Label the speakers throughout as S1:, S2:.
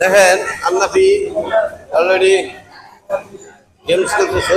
S1: দেখেন Annafi already games খেলতেছে।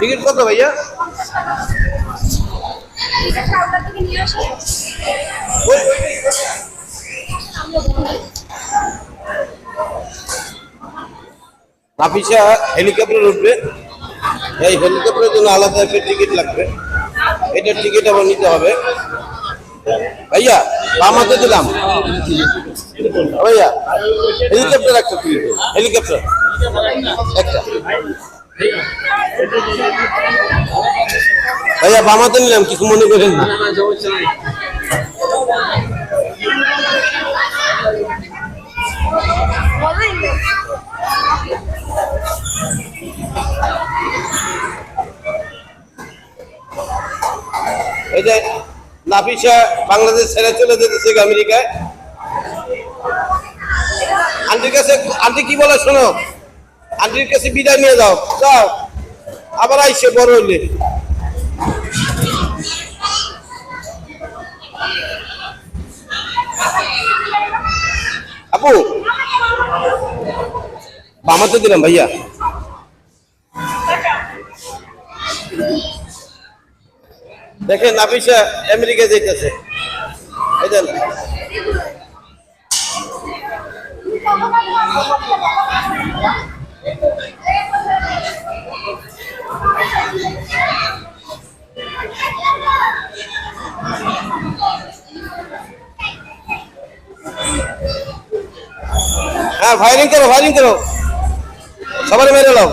S1: Ticket কত ভাইয়া? নাফিসা হেলিকপ্টার উঠবে। এই হেলিকপ্টারের জন্য আলাদা একটা টিকিট লাগবে। এটার টিকিট আবার নিতে হবে। ভাইয়া আমাকে দিলাম? ভাইয়া, হেলিকপ্টার একটা হেলিকপ্টার। একটা। ভাইয়া বামাতে নিলাম, কিছু মনে করেন না। নাফিসা বাংলাদেশ ছেড়ে চলে যেতেছে আমেরিকায়। আন্টির কাছে আন্টি কি বলে শোনো? আন্টির কাছে বিদায় নিয়ে যাও। যাও। আবার আইসে বড় হইলে। আপু বামাতে দিলাম ভাইয়া। দেখেন নাফিসা আমেরিকা যাইতেছে। এই দেন। হ্যাঁ ফায়ারিং করো ফায়ারিং করো। সবাই মেরে নাও।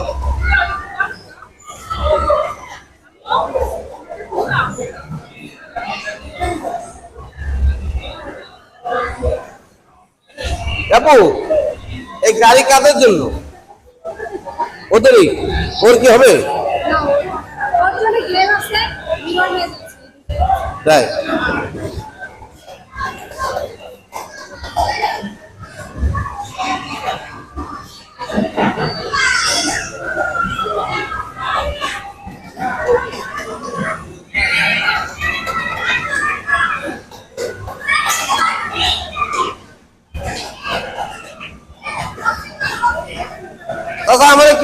S1: আপু এই গাড়ি কাদের জন্য? ওদেরই? ওর কি হবে? তাই?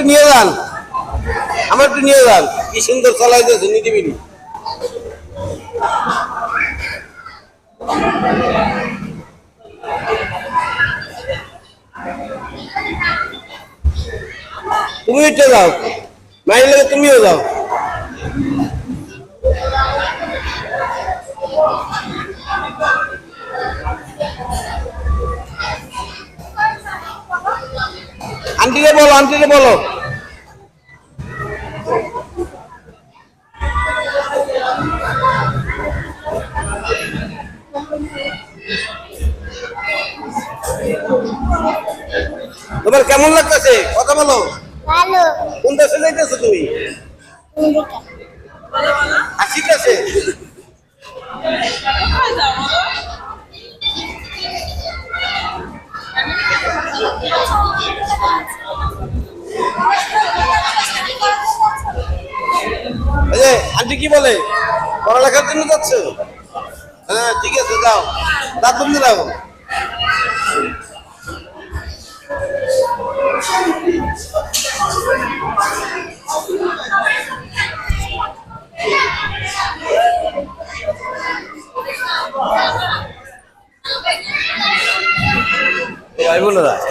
S1: একটু নিয়ে যান। আমার একটু নিয়ে যান। কি সুন্দর চালাইতেছে নিটিবিনি তুমি উঠে যাও। মাইলে তুমিও যাও। আন্টিকে বলো আন্টিকে বলো। কেমন লাগতেছে? কথা বলো। কোন দেশে যাইতেছো তুমি?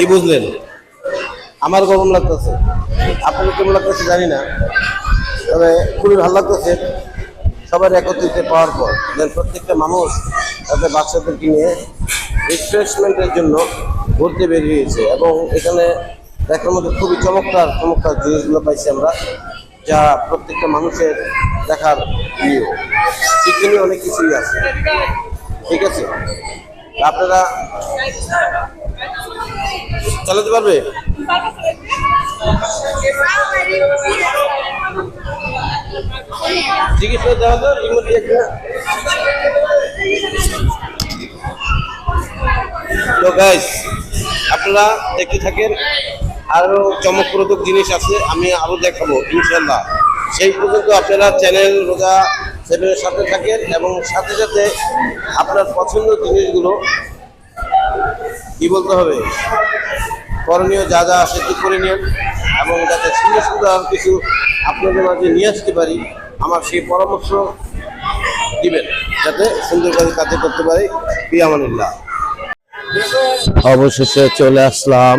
S1: কি বুঝলেন? আমার গরম লাগতেছে। আপনাদের কেমন লাগতেছে জানি না। তবে খুবই ভালো লাগতেছে। সবার একত্রিত পাওয়ার পর প্রত্যেকটা মানুষ তাদের বাচ্চাদেরকে নিয়ে রিফ্রেশমেন্টের জন্য ঘুরতে বেরিয়েছে এবং এখানে দেখার মধ্যে খুবই চমৎকার চমৎকার জিনিসগুলো পাইছি আমরা, যা প্রত্যেকটা মানুষের দেখার প্রিয়। শিক্ষণীয় অনেক কিছুই আছে। ঠিক আছে? আপনারা চালাতে পারবে? গাইস আপনারা দেখতে থাকেন, আরও চমকপ্রদ জিনিস আছে, আমি আরও দেখাবো ইনশাল্লাহ সেই পর্যন্ত আপনারা চ্যানেল রোজা সেভেনের সাথে থাকেন এবং সাথে সাথে আপনার পছন্দের জিনিসগুলো কি বলতে হবে? করণীয় যা যা সেটি করে নিন। এবং যাতে সুন্দর সুন্দর কিছু আপনাদের মাঝে নিয়ে আসতে পারি, আমার সেই পরামর্শ দিবেন, যাতে সুন্দরভাবে কাজে করতে পারি। পিয়ামানুল্লাহ অবশেষে চলে আসলাম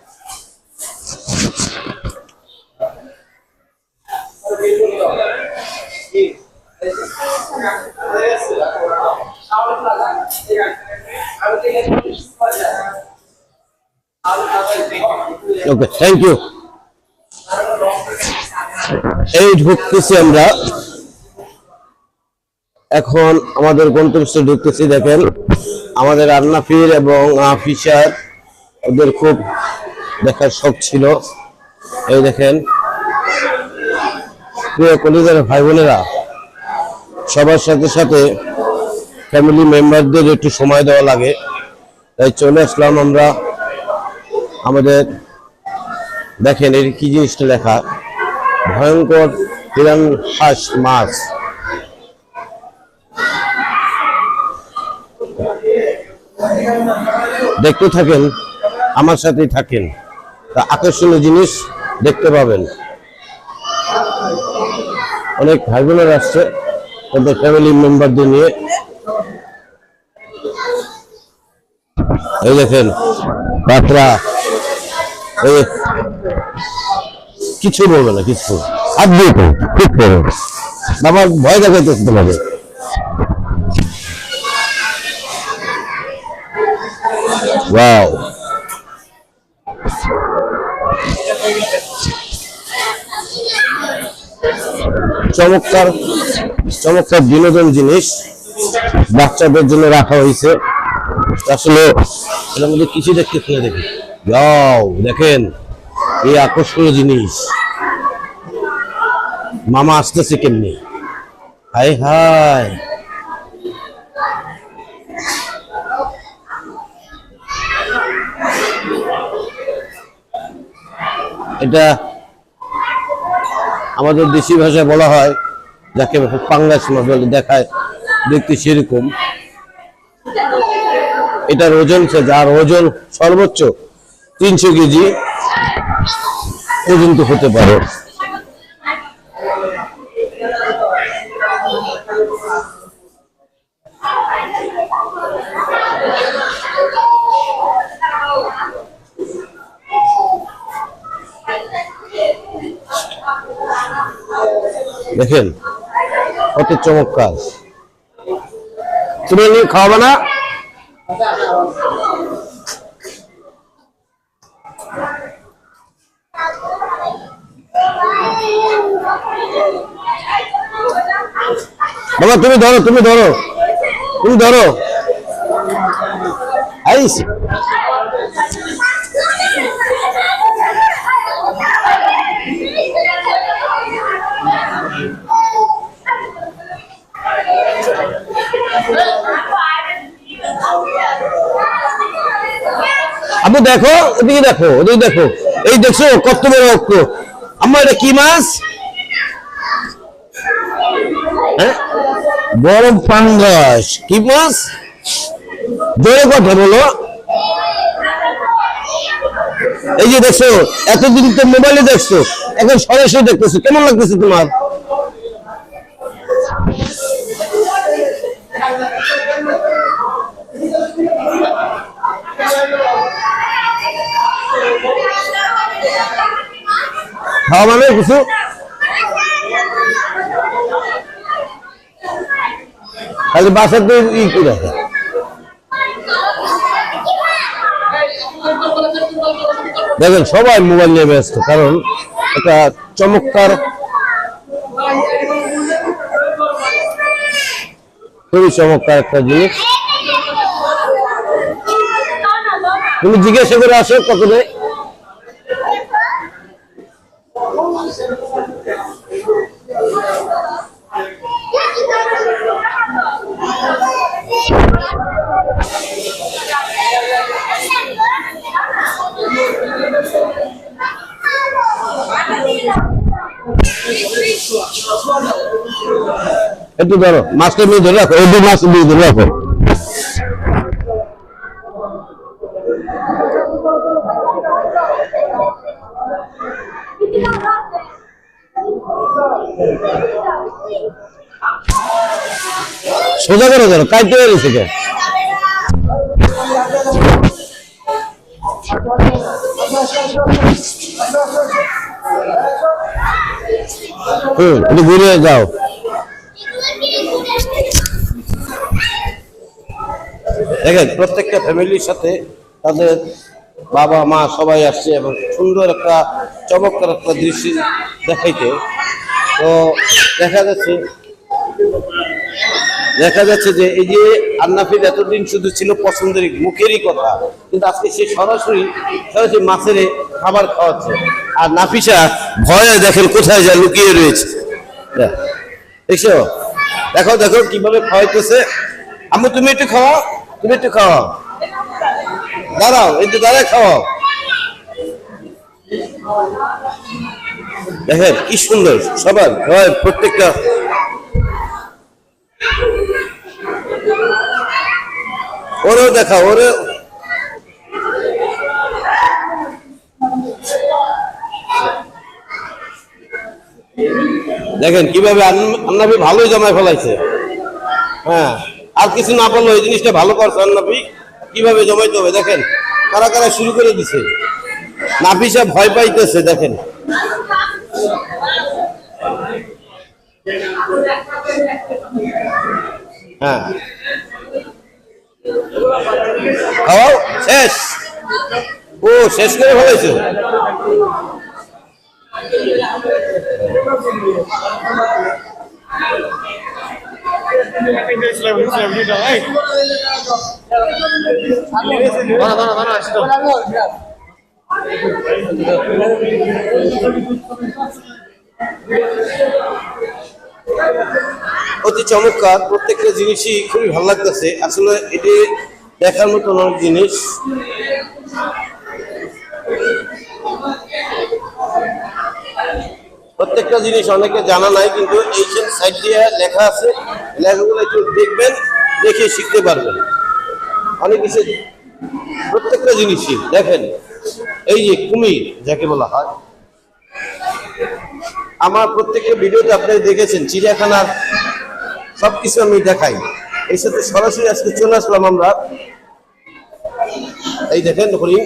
S1: ওকে থ্যাংক ইউ এই ঢুকতেছি আমরা। এখন আমাদের গন্তব্যস্থলে ঢুকতেছি, দেখেন। আমাদের আন্নাফির এবং ফিশার ওদের খুব দেখার শখ ছিল। এই দেখেন, প্রিয় কলিজার ভাই বোনেরা সবার সাথে সাথে ফ্যামিলি মেম্বারদের একটু সময় দেওয়া লাগে। তাই চলে আসলাম আমরা আমাদের দেখেন এর কি জিনিসটা লেখা? ভয়ঙ্কর হিরান হাঁস মাছ। দেখতে থাকেন, আমার সাথেই থাকেন। তা আকর্ষণীয় জিনিস দেখতে পাবেন। অনেক ভাই বোনেরা আসছে, তাদের ফ্যামিলি মেম্বারদের নিয়ে। এই দেখেন কাঁকড়া এই কিছু বলবে না, কিছু আর দিয়ে ভয় দেখাইতে তোমাকে চমৎকার চমৎকার বিনোদন জিনিস বাচ্চাদের জন্য রাখা হয়েছে। আসলে এর মধ্যে কিছু দেখতে খুলে দেখি। যাও দেখেন। এই আকর্ষণীয় জিনিস। মামা আসতেছে কেমনি? Hi hi. এটা আমাদের দেশি ভাষায় বলা হয়, যাকে পাঙ্গাস মাছ বলে, দেখায় দেখতে সেরকম। এটার ওজন যার ওজন সর্বোচ্চ তিনশো কেজি। পর্যন্ত হতে পারে। দেখেন কত চমৎকার। তুমি খাওয়াবে না বাবা তুমি ধরো তুমি ধরো। তুমি ধরো। আইস। আপু দেখো, ওদিকে দেখো ওদিকে দেখো। এই দেখছ, কত বড় অক্ষ। আমার এটা কি মাছ হ্যাঁ বড় পাঙ্গাস। কি মাছ? জোরে কথা বলো। এই যে দেখছ, এতদিন তো মোবাইলে দেখছ, এখন সরাসরি দেখতেছো, কেমন লাগতেছে তোমার? খাওয়া মানে কিছু? খালি বাসাতে ই করে দেখেন সবাই মোবাইল নিয়ে ব্যস্ত কারণ একটা চমৎকার খুবই চমৎকার একটা জিনিস তুমি জিজ্ঞাসা করে আসো কত দেয় একটু ধরো, মাছটা নিয়ে ধরে রাখো দু মাছ নিয়ে ধরে রাখো। সোজা করে ধরো কাইতে গেছে কে হুম ঘুরে যাও। দেখেন, প্রত্যেকটা ফ্যামিলির সাথে তাদের বাবা, মা সবাই আসছে এবং সুন্দর একটা চমৎকার একটা দৃশ্য দেখাইতে। তো দেখা যাচ্ছে দেখা যাচ্ছে যে এই যে আন্নাফির এতদিন শুধু ছিল পছন্দের মুখেরই কথা, কিন্তু আজকে সে সরাসরি সরাসরি মাছের খাবার খাওয়াচ্ছে। আর নাফিসা ভয়ে দেখেন কোথায় যা লুকিয়ে রয়েছে। দেখো দেখো কীভাবে খাওয়াইতেছে। আমি তুমি একটু খাওয়াও। তুমি একটু খাওয়াও দাঁড়াও, একটু দাঁড়ায় খাওয়াও দেখেন, কি সুন্দর সবার সবাই, প্রত্যেকটা। ওরেও দেখা ওরে দেখেন, কীভাবে আন্না- আন্নাবি ভালোই জমায় ফেলাইছে। হ্যাঁ। আর কিছু না পারল এই জিনিসটা ভালো করছে আন্নাবি কীভাবে জমাইতে হবে, দেখেন? কারা কারা শুরু করে দিছে? নাফিসা ভয় পাইতেছে, দেখেন। হ্যাঁ। শেষ? ও, শেষ করে ফেলেছো? অতি চমৎকার প্রত্যেকটা জিনিসই খুবই ভালো লাগতেছে। আসলে এটি দেখার মতন অনেক জিনিস। প্রত্যেকটা জিনিস অনেকে জানা নাই, কিন্তু এই সাইড দিয়ে লেখা আছে, লেখাগুলো একটু দেখবেন, দেখে শিখতে পারবেন। অনেক কিছু প্রত্যেকটা জিনিসই দেখেন। এই যে কুমির, যাকে বলা হয়। আমার প্রত্যেকটা ভিডিওতে আপনারা দেখেছেন, চিড়িয়াখানার সব কিছু আমি দেখাই। এই সাথে সরাসরি আজকে চলে আসলাম আমরা। এই দেখেন, হরিণ।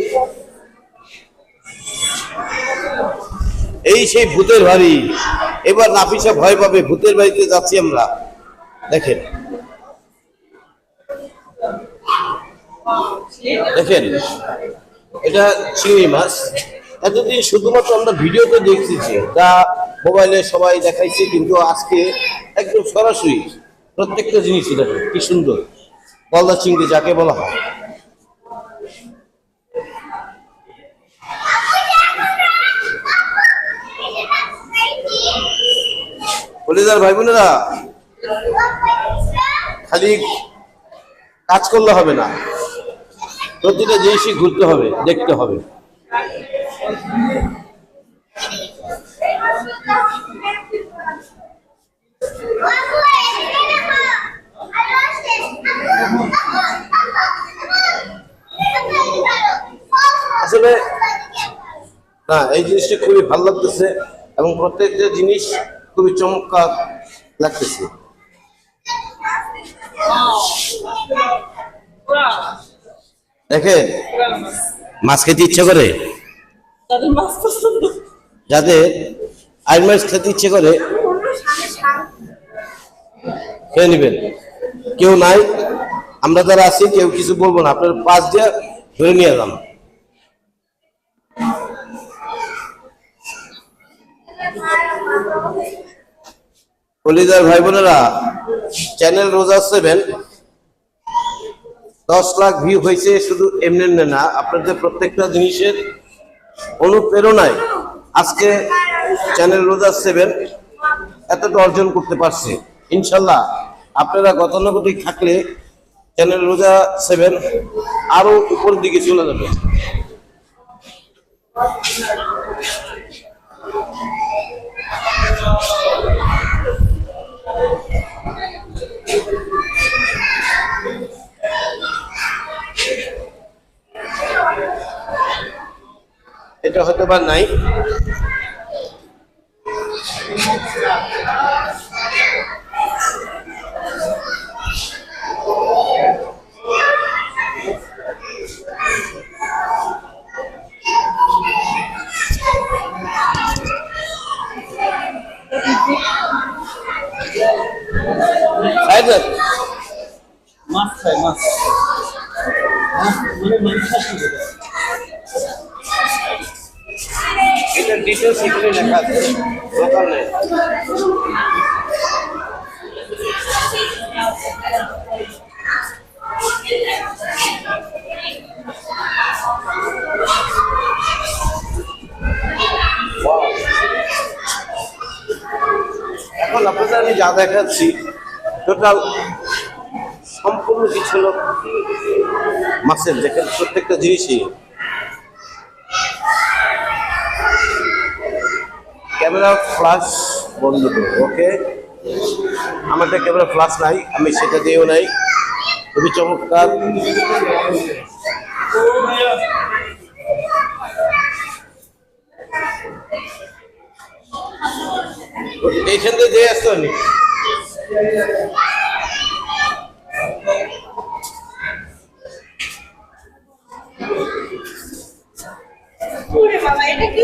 S1: এই সেই ভূতের বাড়ি। এবার নাফিসা ভয় পাবে, ভূতের বাড়িতে যাচ্ছি আমরা। দেখেন। দেখেন, এটা চিংড়ি মাছ। এতদিন শুধুমাত্র আমরা ভিডিওতে দেখতেছি যা মোবাইলে সবাই দেখাইছে, কিন্তু আজকে একদম সরাসরি প্রত্যেকটা জিনিসই দেখেন, কি সুন্দর। গলদা চিংড়ি, যাকে বলা হয়। কলিদার ভাই বোনেরা খালি কাজ করলে হবে না। প্রতিটা জিনিসই ঘুরতে হবে, দেখতে হবে। আসলে, না, এই জিনিসটা খুবই ভালো লাগতেছে এবং প্রত্যেকটা জিনিস খুবই চমৎকার লাগতেছে। দেখেন মাছ খেতে ইচ্ছে করে? যাদের আইন মাছ খেতে ইচ্ছে করে খেয়ে নেবেন। কেউ নাই আমরা যারা আছি কেউ কিছু বলব না। আপনার পাশ দিয়ে ধরে নিয়ে এলাম। কলিদার ভাই বোনেরা চ্যানেল রোজা সেভেন দশ লাখ ভিউ হয়েছে, শুধু এমনি না, আপনাদের প্রত্যেকটা জিনিসের অনুপ্রেরণায় আজকে চ্যানেল রোজা সেভেন এতটা অর্জন করতে পারছে। ইনশাল্লাহ আপনারা গতানুগতিক থাকলে চ্যানেল রোজা সেভেন আরও উপরের দিকে চলে যাবে। হতে পার নাই। এখানে লেখা আছে. এখন আপনাদের আমি যা দেখাচ্ছি টোটাল সম্পূর্ণ কিছু হলো মাছের দেখেন প্রত্যেকটা জিনিসই। ক্যামেরা ফ্লাশ বন্ধ করো ওকে একটা ক্যামেরা ফ্লাশ নাই, আমি সেটা দিয়েও নাই। খুবই চমৎকার। এইখান থেকে দিয়ে আসতো আমি
S2: বাবা, এটা কি?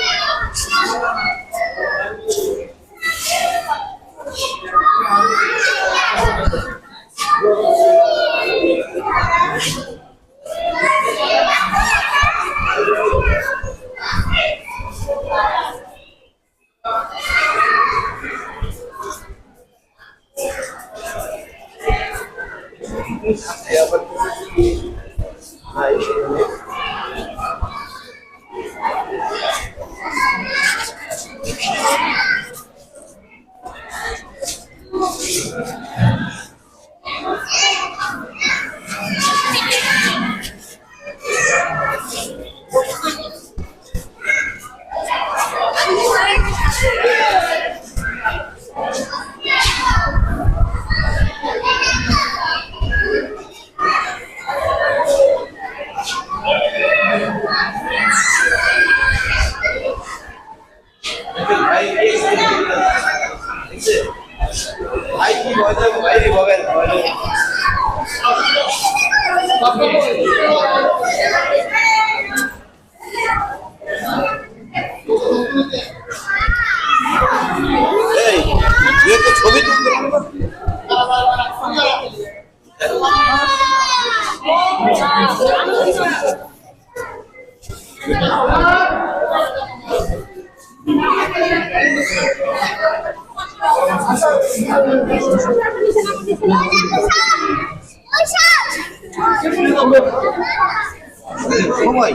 S1: সময়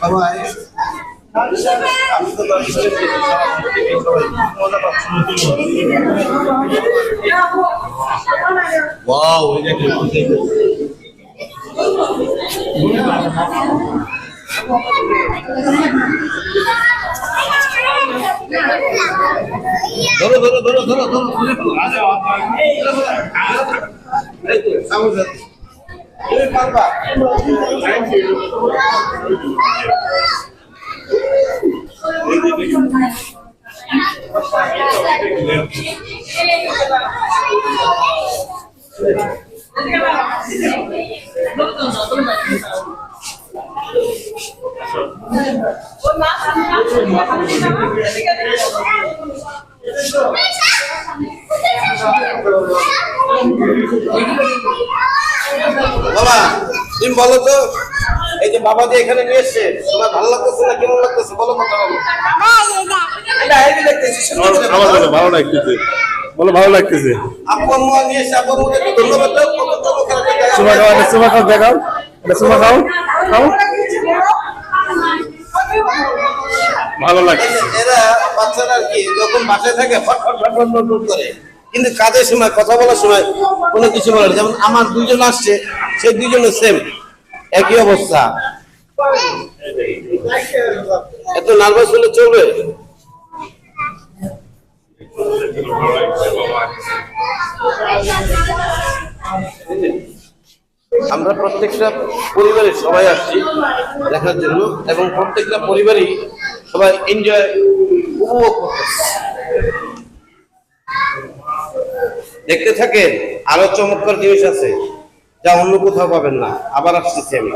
S1: সবাই আমি তো। Wow, এটা ধরো ধরো ধরো ধরো ধরো ধরে ফেলো। এই তো, সামনে যাও। তুমি পারবা বাবা তুমি বলো তো এই যে বাবা যে এখানে নিয়ে এসছে তোমার ভালো লাগতেছে না কেমন লাগতেছে? বলো কথা বলো। এটা হেভি লাগতেছে
S3: ভালো লাগতেছে। বলো ভালো লাগতেছে।
S1: আপু আম্মু নিয়ে এসছে আপু আম্মুকে ধন্যবাদ দাও।
S3: সুমা খাও এটা সুমা খাও দেখাও সুমা খাও খাও। ভালো লাগছে
S1: এরা বাচ্চারা আর কি যখন বাসায় থাকে করে। কিন্তু কাজের সময় কথা বলার সময় কোনো কিছু বলে না। যেমন আমার দুজন আসছে সেই দুজনের সেম একই অবস্থা। এত নার্ভাস হলে চলবে? আমরা প্রত্যেকটা পরিবারের সবাই আসছি দেখার জন্য এবং প্রত্যেকটা পরিবারই সবাই এনজয় উপভোগ দেখতে থাকেন, আরও চমৎকার জিনিস আছে যা অন্য কোথাও পাবেন না। আবার আসতেছি আমি।